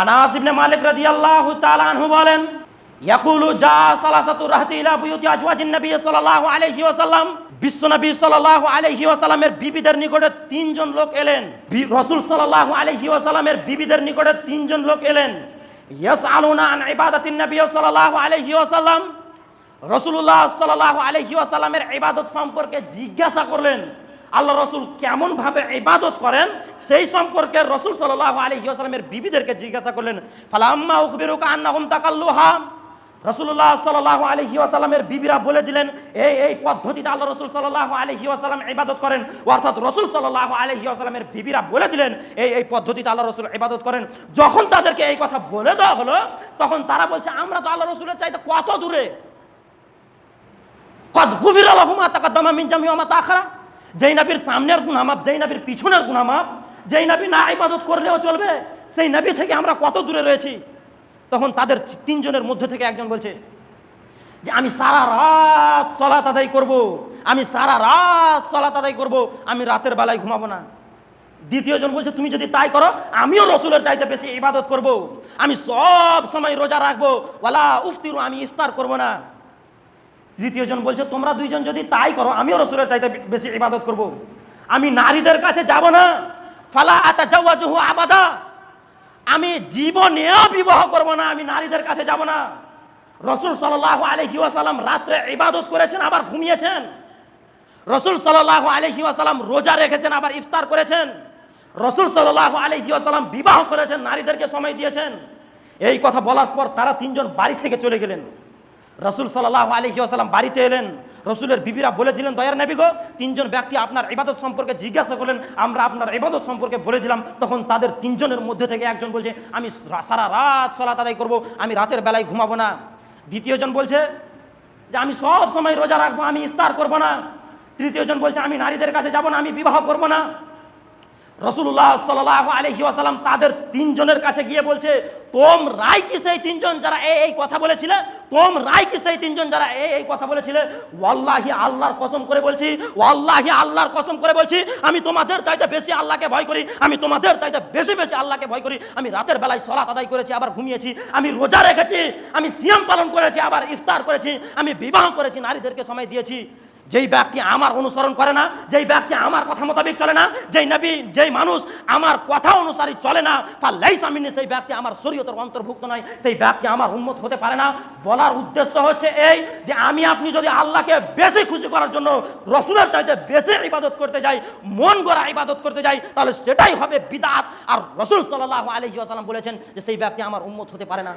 আনাস ইবনে মালিক রাদিয়াল্লাহু তাআলা আনহু বলেন, ইয়াকুলু জা সালাসাতু রাহতি ইলা বুয়ুতি আজওয়াজিন নবী সাল্লাল্লাহু আলাইহি ওয়াসাল্লাম। বিশ্ব নবী সাল্লাল্লাহু আলাইহি ওয়াসাল্লামের বিবিদের নিকটে তিনজন লোক এলেন। রাসূল সাল্লাল্লাহু আলাইহি ওয়াসাল্লামের বিবিদের নিকটে তিনজন লোক এলেন। ইয়াসআলুনা আন ইবাদাতিন নবী সাল্লাল্লাহু আলাইহি ওয়াসাল্লাম। রসুল্লাহ সাল্লাহ আলহি আসাল্লামের ইবাদত সম্পর্কে জিজ্ঞাসা করলেন আল্লাহ রসুল কেমন ভাবে ইবাদত করেন, সেই সম্পর্কে রসুল সাল্লাহ আলহি আসালামের বিবিদেরকে জিজ্ঞাসা করলেন, ফালাম্মা উখবিরুক আন্নাহুম তাকাল্লুহা? রসুল্লাহ সাল্লাহ আলহি আসালামের বিবিরা বলে দিলেন, এই এই পদ্ধতিতে আল্লাহ রসুল সাল্লাহ আলহি আসালাম ইবাদত করেন। অর্থাৎ রসুল সাল্লাহ আলহি আসালামের বিবিরা বলে দিলেন, এই এই পদ্ধতিতে আল্লাহ রসুল ইবাদত করেন। যখন তাদেরকে এই কথা বলে দেওয়া হলো, তখন তারা বলছে, আমরা তো আল্লাহ রসুলের চাইতে কত দূরে? গুফির আলহুমা তাকাদ্দামা মিন জামি ওয়া মা তাখারা। যেই নবীর সামনের গুনামাপ যেই নবীর পিছনের গুনামাপ যেই নাবি না ইবাদত করলেও চলবে, সেই নবী থেকে আমরা কত দূরে রয়েছি? তখন তাদের তিনজনের মধ্যে থেকে একজন বলছে যে, আমি সারা রাত সলাত আদায় করব, আমি সারা রাত সলাত আদায় করব, আমি রাতের বেলায় ঘুমাবো না। দ্বিতীয়জন বলছে, তুমি যদি তাই করো, আমিও রসুলের চাইতে বেশি ইবাদত করব। আমি সব সময় রোজা রাখব। ওয়ালা উফতিরু, আমি ইফতার করব না। তৃতীয়জন বলছে, তোমরা দুইজন যদি তাই করো, আমিও রসুলের চাইতে বেশি ইবাদত করব। আমি নারীদের কাছে যাব না। ফালা আতা জাওয়াজুহু আবাদা। আমি জীবনেও বিবাহ করব না, আমি নারীদের কাছে যাব না। রসুল সাল্লাহ আলহি ওয়াসাল্লাম রাত্রে ইবাদত করেছেন, আবার ঘুমিয়েছেন। রসুল সাল্লাহ আলহি ওয়াসাল্লাম রোজা রেখেছেন, আবার ইফতার করেছেন। রসুল সাল্লাহ আলহি ওয়াসাল্লাম বিবাহ করেছেন, নারীদেরকে সময় দিয়েছেন। এই কথা বলার পর তারা তিনজন বাড়ি থেকে চলে গেলেন। রসুল সাল্লাহ আলহি আসালাম বাড়িতে এলেন। রসুলের বিবিরা বলে দিলেন দয়ার নেবি গো, তিনজন ব্যক্তি আপনার ইবাদত সম্পর্কে জিজ্ঞাসা করলেন, আমরা আপনার ইবাদত সম্পর্কে বলে দিলাম। তখন তাদের তিনজনের মধ্যে থেকে একজন বলছে, আমি সারা রাত সলাত আদায় করব, আমি রাতের বেলায় ঘুমাবো না। দ্বিতীয়জন বলছে, যে আমি সব সময় রোজা রাখব, আমি ইফতার করব না। তৃতীয়জন বলছে, আমি নারীদের কাছে যাব না, আমি বিবাহ করব না। রসুল্লাহ সাল্লাহ আলহি আসালাম তাদের তিনজনের কাছে গিয়ে বলছে, তোম রায় কি সেই তিনজন যারা এই এই কথা বলেছিলে? তোম রায় কি সেই তিনজন যারা এই এই কথা বলেছিলে? ওয়াল্লাহি আল্লাহর কসম করে বলছি, ওয়াল্লাহি আল্লাহর কসম করে বলছি, আমি তোমাদের চাইতে বেশি আল্লাহকে ভয় করি, আমি তোমাদের চাইতে বেশি বেশি আল্লাহকে ভয় করি। আমি রাতের বেলায় সলাত আদায় করেছি, আবার ঘুমিয়েছি, আমি রোজা রেখেছি, আমি সিয়াম পালন করেছি, আবার ইফতার করেছি, আমি বিবাহ করেছি, নারীদেরকে সময় দিয়েছি। যেই ব্যক্তি আমার অনুসরণ করে না, যেই ব্যক্তি আমার কথা মোতাবেক চলে না, যেই নবী, যেই মানুষ আমার কথা অনুসারে চলে না ফাল্লাই সামিনে সেই ব্যক্তি আমার শরীয়তের অন্তর্ভুক্ত নয়, সেই ব্যক্তি আমার উন্মত হতে পারে না। বলার উদ্দেশ্য হচ্ছে এই যে আমি আপনি যদি আল্লাহকে বেশি খুশি করার জন্য রসুলের চাইতে বেশি ইবাদত করতে যাই, মন গড়া ইবাদত করতে যাই, তাহলে সেটাই হবে বিদাত। আর রসুল সাল্লাহ আলহি আসালাম বলেছেন যে সেই ব্যক্তি আমার উন্মত হতে পারে না।